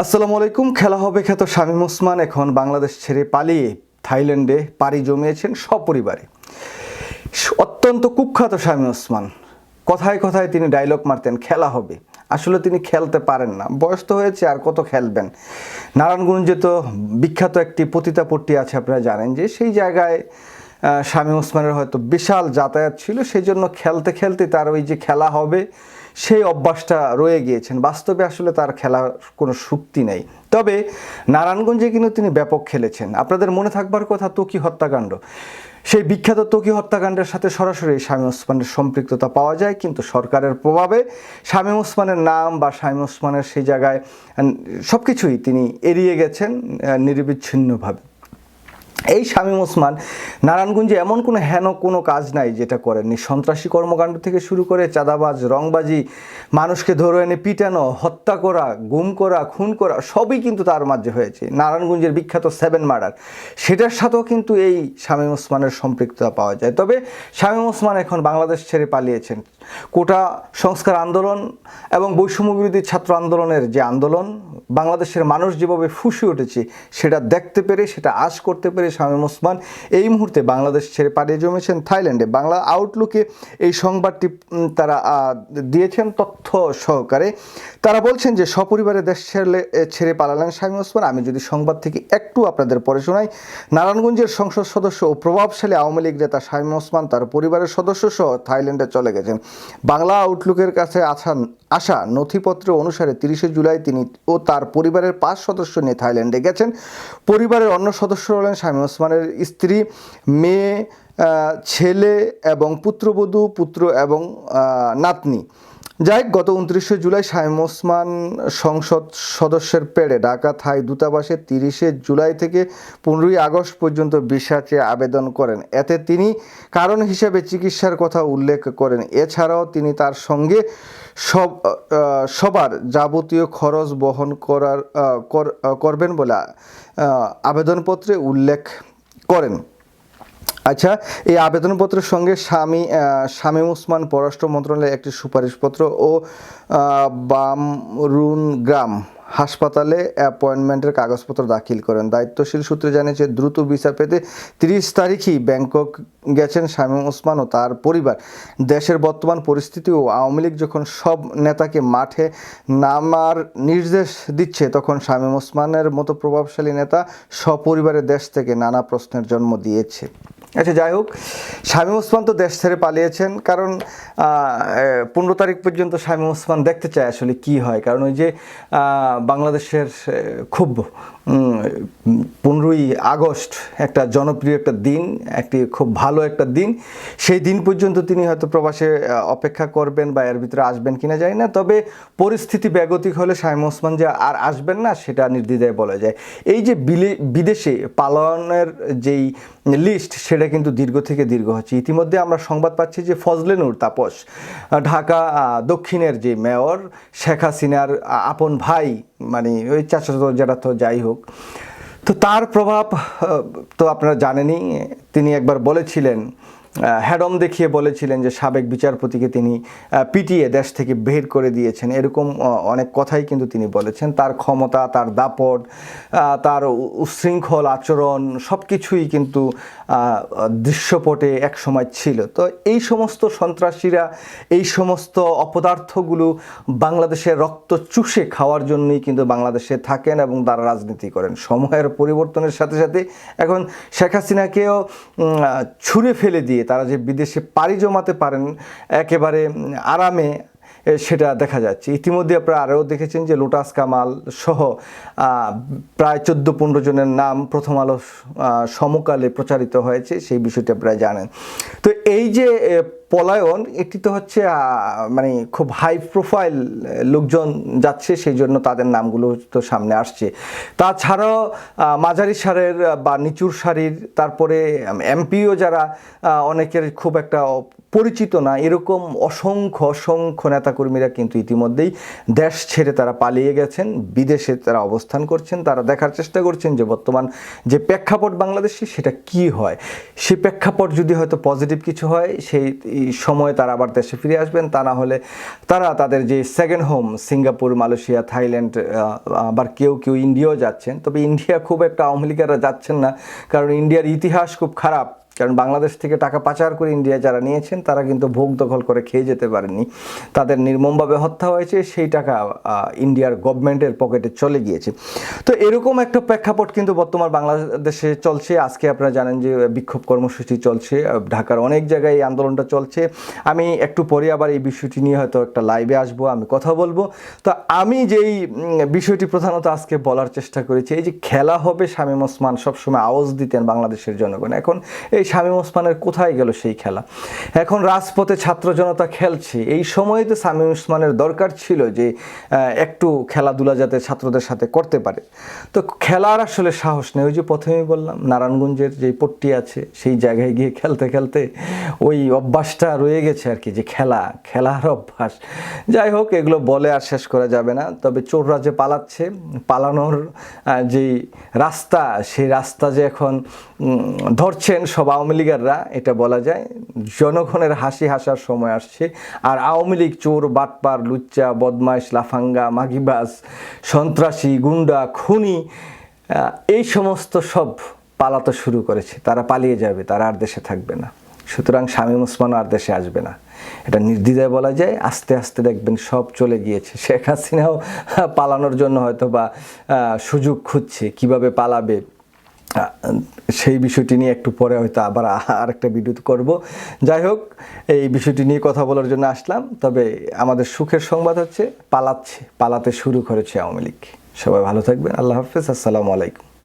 আসসালামু আলাইকুম, খেলা হবে খ্যাত শামীম ওসমান। এখন বাংলাদেশ ছেড়ে পালিয়ে থাইল্যান্ডে পাড়ি জমিয়েছেন সপরিবারে। অত্যন্ত কুখ্যাত শামীম ওসমান। কথায় কথায় তিনি ডায়লগ মারতেন, খেলা হবে। আসলে তিনি খেলতে পারেন না। বয়স তো হয়েছে, আর কত খেলবেন? নারায়ণগঞ্জে তো বিখ্যাত একটি পতিতাপট্টি আছে, আপনারা জানেন যে সেই জায়গায় শামীম ওসমানের হয়তো বিশাল যাতায়াত ছিল সেই জন্য খেলতে খেলতে তার ওই যে খেলা হবে, সেই অভ্যাসটা রয়ে গিয়েছেন। বাস্তবে আসলে তার খেলার কোনো শক্তি নেই। তবে নারায়ণগঞ্জে কিন্তু তিনি ব্যাপক খেলেছেন। আপনাদের মনে থাকবার কথা তকি হত্যাকাণ্ড। সেই বিখ্যাত তকি হত্যাকাণ্ডের সাথে সরাসরি শামীম ওসমানের সম্পৃক্ততা পাওয়া যায়, কিন্তু সরকারের প্রভাবে শামীম ওসমানের নাম বা শামীম ওসমানের সেই জায়গায় সব কিছুই তিনি এড়িয়ে গেছেন নিরবিচ্ছিন্নভাবে। এই শামীম ওসমান, নারায়ণগঞ্জে এমন কোনো হেন কোনো কাজ নাই যেটা করেননি। সন্ত্রাসী কর্মকাণ্ড থেকে শুরু করে চাঁদাবাজ, রংবাজি, মানুষকে ধরে এনে পিটানো, হত্যা করা, গুম করা, খুন করা, সবই কিন্তু তার মাঝে হয়েছে। নারায়ণগঞ্জের বিখ্যাত সেভেন মার্ডার, সেটার সাথেও কিন্তু এই শামীম ওসমানের সম্পৃক্ততা পাওয়া যায়। তবে শামীম ওসমান এখন বাংলাদেশ ছেড়ে পালিয়েছেন। কোটা সংস্কার আন্দোলন এবং বৈষম্য বিরোধী ছাত্র আন্দোলনের যে আন্দোলন, বাংলাদেশের মানুষ যেভাবে ফুসে উঠেছে, সেটা দেখতে পেরে, সেটা আশ করতে পেরে শামীম ওসমান এই মুহূর্তে বাংলাদেশ ছেড়ে পাড়িয়ে জমেছেন থাইল্যান্ডে। বাংলা আউটলুকে এই সংবাদটি তারা দিয়েছেন তথ্য সহকারে। তারা বলছেন যে, সপরিবারে দেশ ছেড়ে ছেড়ে পালালেন শামীম ওসমান। আমি যদি সংবাদ থেকে একটু আপনাদের পরে শোনাই, নারায়ণগঞ্জের সংসদ সদস্য ও প্রভাবশালী আওয়ামী লীগ নেতা শামীম ওসমান তার পরিবারের সদস্য সহ থাইল্যান্ডে চলে গেছেন। বাংলা আউটলুকের কাছে আসান আসা নথিপত্র অনুসারে তিরিশে জুলাই তিনি ও তার পরিবারের পাঁচ সদস্য নিয়ে থাইল্যান্ডে গেছেন। পরিবারের অন্য সদস্য হলেন স্বামী ওসমানের স্ত্রী, মেয়ে ছেলে এবং পুত্রবধূ, পুত্র এবং নাতনি। যাই গত উনত্রিশে জুলাই শামীম ওসমান সংসদ সদস্যের পেড়ে ঢাকা, থাই দূতাবাসে তিরিশে জুলাই থেকে পনেরোই আগস্ট পর্যন্ত ভিসা আবেদন করেন। এতে তিনি কারণ হিসেবে চিকিৎসার কথা উল্লেখ করেন। এছাড়াও তিনি তার সঙ্গে সব সবার যাবতীয় খরচ বহন করার কর- করবেন বলে আবেদনপত্রে উল্লেখ করেন। আচ্ছা এই আবেদনপত্রের সঙ্গে স্বামী শামীম ওসমান পররাষ্ট্র মন্ত্রণালয়ের একটি সুপারিশপত্র ও বামরুন গ্রাম হাসপাতালে অ্যাপয়েন্টমেন্টের কাগজপত্র দাখিল করেন। দায়িত্বশীল সূত্রে জানিয়েছে, দ্রুত ভিসা পেতে তিরিশ তারিখই ব্যাংকক গেছেন শামীম ওসমান ও তার পরিবার। দেশের বর্তমান পরিস্থিতি ও আওয়ামী লীগ যখন সব নেতাকে মাঠে নামার নির্দেশ দিচ্ছে, তখন শামীম ওসমানের মতো প্রভাবশালী নেতা সপরিবারে দেশ থেকে নানা প্রশ্নের জন্ম দিয়েছে। আচ্ছা যাই হোক, শামীম ওসমান তো দেশ ছেড়ে পালিয়েছেন, কারণ পনেরো তারিখ পর্যন্ত শামীম ওসমান দেখতে চায় আসলে কি হয়, কারণ ওই যে বাংলাদেশের খুব পনেরোই আগস্ট একটা জনপ্রিয় একটা দিন, একটি খুব ভালো একটা দিন। সেই দিন পর্যন্ত তিনি হয়তো প্রবাসে অপেক্ষা করবেন বা এর ভিতরে আসবেন কিনা যায় না, তবে পরিস্থিতি ব্যাগতিক হলে শামীম ওসমান যে আর আসবেন না, সেটা নির্দ্বিধায় বলা যায়। এই যে বিদেশে পালনের যেই লিস্ট, সেটা কিন্তু দীর্ঘ থেকে দীর্ঘ হচ্ছে। ইতিমধ্যে আমরা সংবাদ পাচ্ছি যে ফজলে নূর তাপস, ঢাকা দক্ষিণের যে মেয়র, শেখ হাসিনার আপন ভাই মানে ওই চাচাতো যেটা তো যাই হোক তো তার প্রভাব তো আপনারা জানেনই তিনি একবার বলেছিলেন হ্যাডম দেখিয়ে বলেছিলেন যে সাবেক বিচারপতিকে তিনি পিটিয়ে দেশ থেকে বের করে দিয়েছেন। এরকম অনেক কথাই কিন্তু তিনি বলেছেন। তার ক্ষমতা, তার দাপট তার উ- উচ্ছৃঙ্খল আচরণ সব কিছুই কিন্তু দৃশ্যপটে এক সময় ছিল। তো এই সমস্ত সন্ত্রাসীরা, এই সমস্ত অপদার্থগুলো বাংলাদেশের রক্ত চুষে খাওয়ার জন্যই কিন্তু বাংলাদেশে থাকেন এবং তারা রাজনীতি করেন। সময়ের পরিবর্তনের সাথে সাথে এখন শেখ হাসিনাকেও ছুঁড়ে ফেলে দিয়ে তারা যে বিদেশে পাড়ি জমাতে পারেন, একেবারে আরামে সেটা দেখা যাচ্ছে। ইতিমধ্যে আপনারা আরও দেখেছেন যে লোটাস কামাল সহ প্রায় চোদ্দ পনেরো জনের নাম প্রথম আলো সমকালে প্রচারিত হয়েছে, সেই বিষয়টি আপনারা জানেন। তো এই যে পলায়ন, এটি তো হচ্ছে মানে খুব হাই প্রোফাইল লোকজন যাচ্ছে, সেই জন্য তাদের নামগুলো তো সামনে আসছে। তাছাড়াও মাঝারি সারের বা নিচুর সারির, তারপরে এমপিও যারা অনেকের খুব একটা পরিচিত না, এরকম অসংখ্য অসংখ্য নেতাকর্মীরা কিন্তু ইতিমধ্যেই দেশ ছেড়ে তারা পালিয়ে গেছেন, বিদেশে তারা অবস্থান করছেন, তারা দেখার চেষ্টা করছেন যে বর্তমান যে প্রেক্ষাপট বাংলাদেশে সেটা কি হয়। সেই প্রেক্ষাপট যদি হয়তো পজিটিভ কিছু হয়, সেই সময় তারা আবার দেশে ফিরে আসবেন, তা না হলে তারা তাদের যে second home Singapore, Malaysia, Thailand আবার কেউ কেউ ইন্ডিয়াও যাচ্ছেন। তবে ইন্ডিয়া খুব একটা আওয়ামী যাচ্ছেন না, কারণ ইন্ডিয়ার ইতিহাস খুব খারাপ। কারণ বাংলাদেশ থেকে টাকা পাচার করে ইন্ডিয়া যারা নিয়েছেন, তারা কিন্তু ভোগ দখল করে খেয়ে যেতে পারেনি তাদের নির্মমভাবে হত্যা হয়েছে, সেই টাকা ইন্ডিয়ার গভর্নমেন্টের পকেটে চলে গিয়েছে। তো এরকম একটা প্রেক্ষাপট কিন্তু বর্তমান বাংলাদেশে চলছে। আজকে আপনারা জানেন যে বিক্ষোভ কর্মসূচি চলছে ঢাকার অনেক জায়গায় এই আন্দোলনটা চলছে। আমি একটু পরে আবার এই বিষয়টি নিয়ে হয়তো একটা লাইভে আসব, আমি কথা বলব। তো আমি যেই বিষয়টি প্রধানত আজকে বলার চেষ্টা করেছি, এই যে খেলা হবে শামীম ওসমান সবসময় আওয়াজ দিতেন বাংলাদেশের জনগণ। এখন এই শামীম ওসমানের কোথায় গেল সেই খেলা? এখন রাজপথে ছাত্র জনতা খেলছে। এই সময়ে তো শামীম ওসমানের দরকার ছিল যে একটু খেলাধুলা যাতে ছাত্রদের সাথে করতে পারে। তো খেলার আসলে সাহস নেই। ওই যে প্রথমেই বললাম, নারায়ণগঞ্জের যে পট্টি আছে, সেই জায়গায় গিয়ে খেলতে খেলতে ওই অভ্যাসটা রয়ে গেছে আর কি, যে খেলা, খেলার অভ্যাস। যাই হোক, এগুলো বলে আর শেষ করা যাবে না। তবে চোররা যে পালাচ্ছে, পালানোর যেই রাস্তা, সেই রাস্তা যে এখন ধরছেন সব আওয়ামী লীগাররা, এটা বলা যায়, জনগণের হাসি হাসার সময় আসছে। আর আওয়ামী লীগ চোর, বাটপার, লুচ্চা, বদমাইশ, লাফাঙ্গা, মাগিবাজ, সন্ত্রাসী, গুন্ডা, খুনি এই সমস্ত সব পালাতে শুরু করেছে। তারা পালিয়ে যাবে, তারা আর দেশে থাকবে না। সুতরাং শামীম ওসমানও আর দেশে আসবে না। এটা নির্দ্বিধায় বলা যায়, আস্তে আস্তে দেখবেন সব চলে গিয়েছে। শেখ হাসিনাও পালানোর জন্য হয়তো বা সুযোগ খুঁজছে, কীভাবে পালাবে। সেই বিষয়টি নিয়ে একটু পরে হয়তো আবার আর একটা ভিডিও করব। যাই হোক, এই বিষয়টি নিয়ে কথা বলার জন্য আসলাম, তবে আমাদের সুখের সংবাদ হচ্ছে পালাচ্ছে, পালাতে শুরু করেছে আওয়ামী লীগ। সবাই ভালো থাকবেন, আল্লাহ হাফিজ, আসসালামু আলাইকুম।